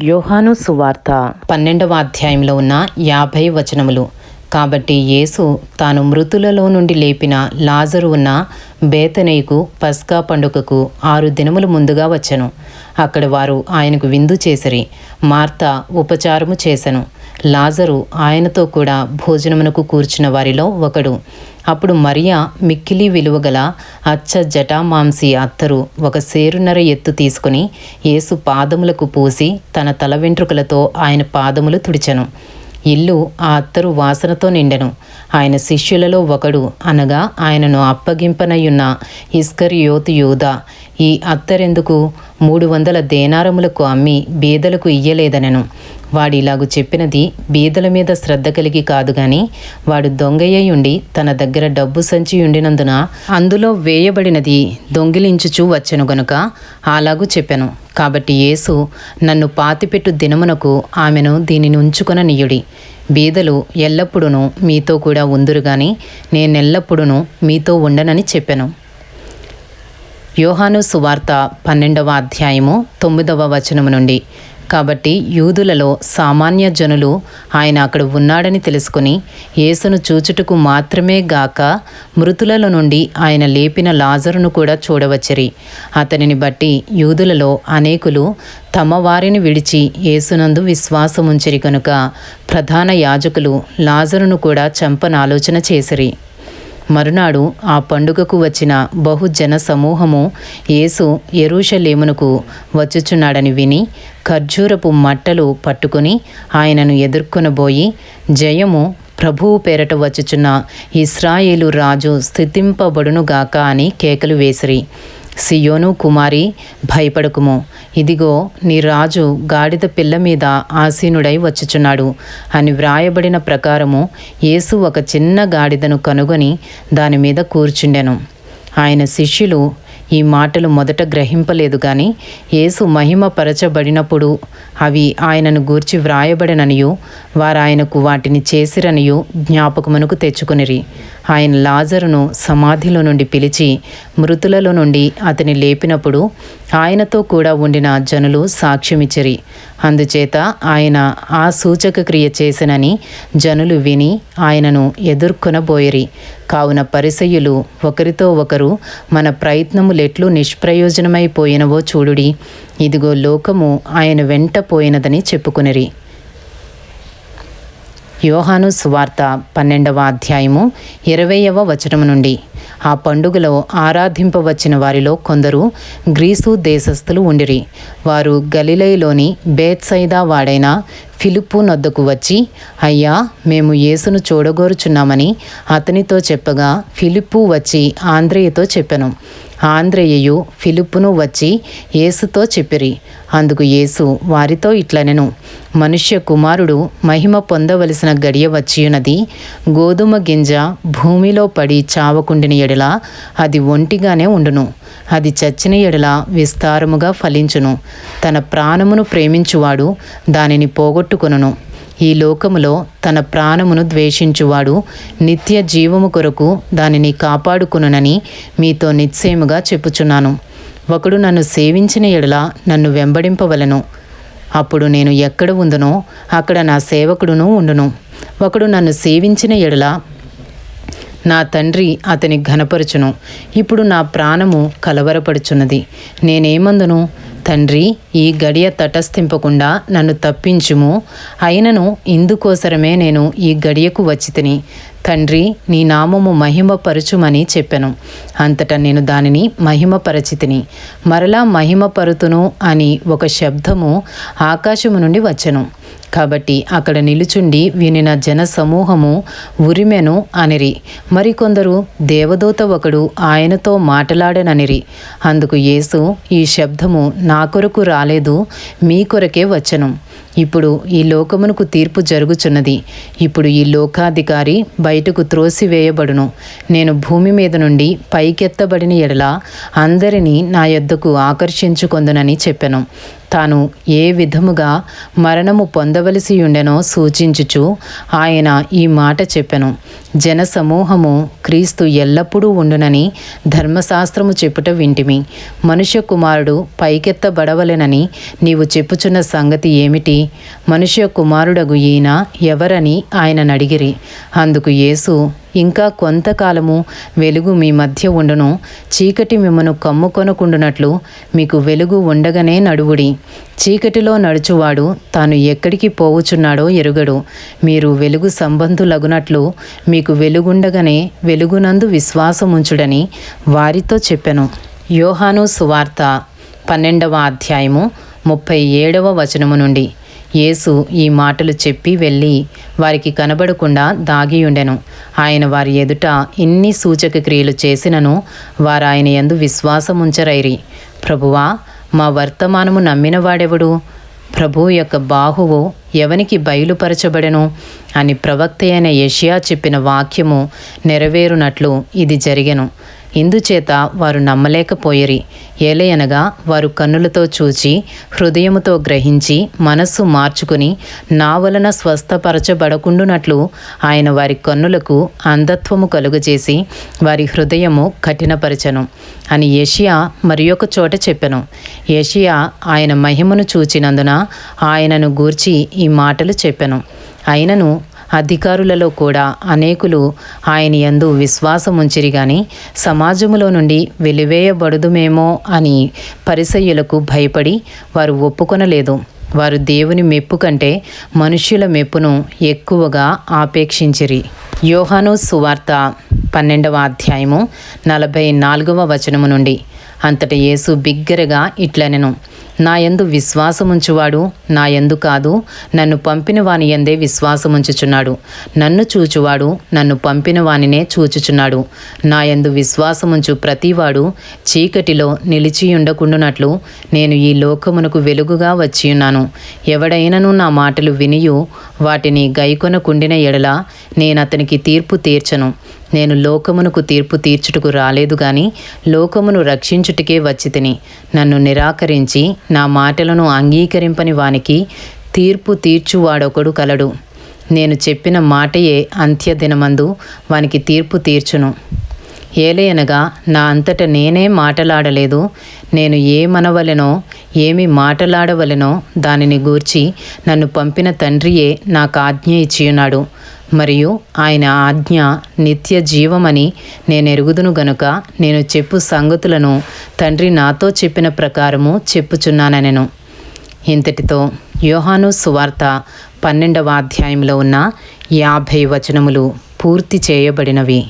యోహాను సువార్త. పన్నెండవ అధ్యాయంలో ఉన్న యాభై వచనములు. కాబట్టి యేసు తాను మృతులలో నుండి లేపిన లాజరు ఉన్న బేతనేయుకు పస్కా పండుగకు ఆరు దినములు ముందుగా వచ్చెను. అక్కడ వారు ఆయనకు విందు చేసిరి. మార్త ఉపచారము చేసెను. లాజరు ఆయనతో కూడా భోజనమునకు కూర్చున్న వారిలో ఒకడు. అప్పుడు మరియా మిక్కిలి విలువగల అచ్చ జటామాంసి అత్తరు ఒక సేరున్నర ఎత్తు తీసుకుని యేసు పాదములకు పూసి తన తల వెంట్రుకలతో ఆయన పాదములు తుడిచెను. ఇల్లు ఆ అత్తరు వాసనతో నిండెను. ఆయన శిష్యులలో ఒకడు అనగా ఆయనను అప్పగింపనయ్యున్న ఇస్కరియోతు యూద ఈ అత్తరెందుకు మూడు వందల దేనారములకు అమ్మి బీదలకు ఇయ్యలేదనెను. వాడిలాగు చెప్పినది బీదల మీద శ్రద్ధ కలిగి కాదు గాని వాడు దొంగయ్య ఉండి తన దగ్గర డబ్బు సంచి ఉండినందున అందులో వేయబడినది దొంగిలించుచూ వచ్చెను గనుక అలాగూ చెప్పాను. కాబట్టి యేసు నన్ను పాతిపెట్టు దినమునకు ఆమెను దీనిని ఉంచుకొన నీయుడి బీదలు ఎల్లప్పుడూను మీతో కూడా ఉందురు గాని నేనెల్లప్పుడూను మీతో ఉండనని చెప్పాను. యోహాను సువార్త పన్నెండవ అధ్యాయము తొమ్మిదవ వచనము నుండి కాబట్టి యూదులలో సామాన్య జనులు ఆయన అక్కడ ఉన్నాడని తెలుసుకుని యేసును చూచుటకు మాత్రమే గాక మృతుల నుండి ఆయన లేపిన లాజరును కూడా చూడవచ్చరి. అతనిని బట్టి యూదులలో అనేకులు తమ వారిని విడిచి యేసునందు విశ్వాసముంచరి కనుక ప్రధాన యాజకులు లాజరును కూడా చంపనాలోచన చేసిరి. మరునాడు ఆ పండుగకు వచ్చిన బహుజన సమూహము యేసు ఎరుషలేమునకు వచ్చుచున్నాడని విని ఖర్జూరపు మట్టలు పట్టుకుని ఆయనను ఎదుర్కొనబోయి జయము ప్రభువు పేరట వచ్చుచున్న ఇస్రాయేలు రాజు స్థితింపబడునుగాక అని కేకలు వేసిరి. సియోను కుమారి భయపడకుము. ఇదిగో నీ రాజు గాడిద పిల్ల మీద ఆసీనుడై వచ్చుచున్నాడు. అని వ్రాయబడిన ప్రకారము యేసు ఒక చిన్న గాడిదను కనుగొని దాని మీద కూర్చుండెను. ఆయన శిష్యులు ఈ మాటలు మొదట గ్రహింపలేదు కానీ యేసు మహిమపరచబడినప్పుడు అవి ఆయనను గూర్చి వ్రాయబడిననియు వారు ఆయనకు వాటిని చేసిరనియు జ్ఞాపకమునకు తెచ్చుకునిరి. ఆయన లాజరును సమాధిలో నుండి పిలిచి మృతులలో నుండి అతని లేపినప్పుడు ఆయనతో కూడా ఉండిన జనులు సాక్ష్యమిచ్చిరి. అందుచేత ఆయన ఆ సూచక క్రియ చేసినని జనులు విని ఆయనను ఎదుర్కొనబోయిరి. కావున పరిసయ్యులు ఒకరితో ఒకరు మన ప్రయత్నములెట్లు నిష్ప్రయోజనమైపోయినవో చూడుడి. ఇదిగో లోకము ఆయన వెంట పోయినదని చెప్పుకునిరి. యోహాను సువార్త పన్నెండవ అధ్యాయము ఇరవయవ వచనము నుండి. ఆ పండుగలో ఆరాధింపవచ్చిన వారిలో కొందరు గ్రీసు దేశస్థులు ఉండిరి. వారు గలిలైలోని బేత్సైదా వాడైన ఫిలిప్పు నొద్దకు వచ్చి అయ్యా మేము యేసును చూడగోరుచున్నామని అతనితో చెప్పగా ఫిలిప్పు వచ్చి ఆంధ్రేయతో చెప్పాను. ఆంధ్రయ్యయు ఫిలిప్పును వచ్చి యేసుతో చెప్పిరి. అందుకు యేసు వారితో ఇట్లనెను మనుష్య కుమారుడు మహిమ పొందవలసిన గడియ వచ్చియున్నది గోధుమ గింజ భూమిలో పడి చావకుండిన ఎడల అది ఒంటిగానే ఉండును. అది చచ్చిన ఎడల విస్తారముగా ఫలించును. తన ప్రాణమును ప్రేమించువాడు దానిని పోగొట్టుకొనును. ఈ లోకములో తన ప్రాణమును ద్వేషించువాడు నిత్య జీవము కొరకు దానిని కాపాడుకునునని మీతో నిశ్చయముగా చెప్పుచున్నాను. ఒకడు నన్ను సేవించిన ఎడల నన్ను వెంబడింపవలను. అప్పుడు నేను ఎక్కడ ఉందునో అక్కడ నా సేవకుడును ఉండును. ఒకడు నన్ను సేవించిన ఎడల నా తండ్రి అతని ఘనపరచును. ఇప్పుడు నా ప్రాణము కలవరపడుచున్నది. నేనేమందును? తండ్రి ఈ గడియ తటస్థింపకుండా నన్ను తప్పించుము. అయినను ఇందుకోసరమే నేను ఈ గడియకు వచ్చితిని. తండ్రి నీ నామము మహిమపరచుమని చెప్పెను. అంతటా నేను దానిని మహిమపరచితిని. మరలా మహిమపరుతును అని ఒక శబ్దము ఆకాశము నుండి వచ్చెను. కాబట్టి అక్కడ నిలుచుండి వినిన జన సమూహము ఉరిమెను అనిరి. మరికొందరు దేవదూత ఒకడు ఆయనతో మాటలాడననిరి. అందుకు యేసు ఈ శబ్దము నా కొరకు రాలేదు మీ కొరకే వచ్చను. ఇప్పుడు ఈ లోకమునకు తీర్పు జరుగుచున్నది. ఇప్పుడు ఈ లోకాధికారి బయటకు త్రోసివేయబడును. నేను భూమి మీద నుండి పైకెత్తబడిన ఎడల అందరినీ నా యొద్దకు ఆకర్షించుకొందునని చెప్పెను. తాను ఏ విధముగా మరణము పొందవలసి ఉండెనో సూచించుచు ఆయన ఈ మాట చెప్పెను. జనసమూహము క్రీస్తు ఎల్లప్పుడూ ఉండునని ధర్మశాస్త్రము చెప్పుట వింటిమి. మనుష్య కుమారుడు పైకెత్తబడవలెనని నీవు చెప్పుచున్న సంగతి ఏమిటి? మనుష్య కుమారుడగు ఈయన ఎవరని ఆయన నడిగిరి. అందుకు యేసు ఇంకా కొంతకాలము వెలుగు మీ మధ్య ఉండును. చీకటి మిమ్మను కమ్ముకొనకుండునట్లు మీకు వెలుగు ఉండగానే నడువుడి. చీకటిలో నడుచువాడు తాను ఎక్కడికి పోవుచున్నాడో ఎరుగడు. మీరు వెలుగు సంబంధులగునట్లు మీకు వెలుగుండగానే వెలుగునందు విశ్వాసముంచుడని వారితో చెప్పెను. యోహాను సువార్త పన్నెండవ అధ్యాయము ముప్పై ఏడవ వచనము నుండి. యేసు ఈ మాటలు చెప్పి వెళ్ళి వారికి కనబడకుండా దాగియుండెను. ఆయన వారి ఎదుట ఇన్ని సూచక క్రియలు చేసినను వారాయన ఆయన యందు విశ్వాసముంచరైరి. ప్రభువా మా వర్తమానము నమ్మినవాడెవడు ప్రభు యొక్క బాహువు ఎవనికి బయలుపరచబడెను? అని ప్రవక్త అయిన యషియా చెప్పిన వాక్యము నెరవేరునట్లు ఇది జరిగెను. ఇందుచేత వారు నమ్మలేకపోయిరి. ఏలయనగా వారు కన్నులతో చూచి హృదయముతో గ్రహించి మనస్సు మార్చుకుని నా వలన స్వస్థపరచబడకుండునట్లు ఆయన వారి కన్నులకు అంధత్వము కలుగజేసి వారి హృదయము కఠినపరచను అని ఏషియా మరి ఒక చోట చెప్పెను. ఏషియా ఆయన మహిమను చూచినందున ఆయనను గూర్చి ఈ మాటలు చెప్పెను. అయినను అధికారులలో కూడా అనేకులు ఆయన యందు విశ్వాసముంచిరి గాని సమాజములో నుండి వెలివేయబడుదుమేమో అని పరిసయ్యులకు భయపడి వారు ఒప్పుకొనలేదు. వారు దేవుని మెప్పు కంటే మనుష్యుల మెప్పును ఎక్కువగా ఆపేక్షించిరి. యోహాను సువార్త పన్నెండవ అధ్యాయము నలభై నాలుగవ వచనము నుండి అంతట యేసు బిగ్గరగా ఇట్లనెను నా యందు విశ్వాసముంచువాడు నా యందు కాదు నన్ను పంపిన వాని యందే విశ్వాసముంచుచున్నాడు. నన్ను చూచువాడు నన్ను పంపిన వానినే చూచుచున్నాడు. నా యందు విశ్వాసముంచు ప్రతివాడు చీకటిలో నిలిచియుండకుండునట్లు నేను ఈ లోకమునకు వెలుగుగా వచ్చియున్నాను. ఎవడైనను నా మాటలు వినియు వాటిని గైకొనకుండిన ఎడల నేను అతనికి తీర్పు తీర్చను. నేను లోకమునకు తీర్పు తీర్చుటకు రాలేదు గాని లోకమును రక్షించుటకే వచ్చి తిని నన్ను నిరాకరించి నా మాటలను అంగీకరింపని వానికి తీర్పు తీర్చువాడొకడు కలడు. నేను చెప్పిన మాటయే అంత్యదినమందు వానికి తీర్పు తీర్చును. ఏలయనగా నా అంతట నేనే మాటలాడలేదు. నేను ఏమనవలెనో ఏమి మాటలాడవలెనో దానిని గూర్చి నన్ను పంపిన తండ్రియే నాకు ఆజ్ఞ ఇచ్చియున్నాడు. మరియు ఆయన ఆజ్ఞ నిత్య జీవమని నేను ఎరుగుదును గనుక నేను చెప్పు సంగతులను తండ్రి నాతో చెప్పిన ప్రకారము చెప్పుచున్నానెను ఇంతటితో యోహాను సువార్త పన్నెండవ అధ్యాయంలో ఉన్న యాభై వచనములు పూర్తి చేయబడినవి.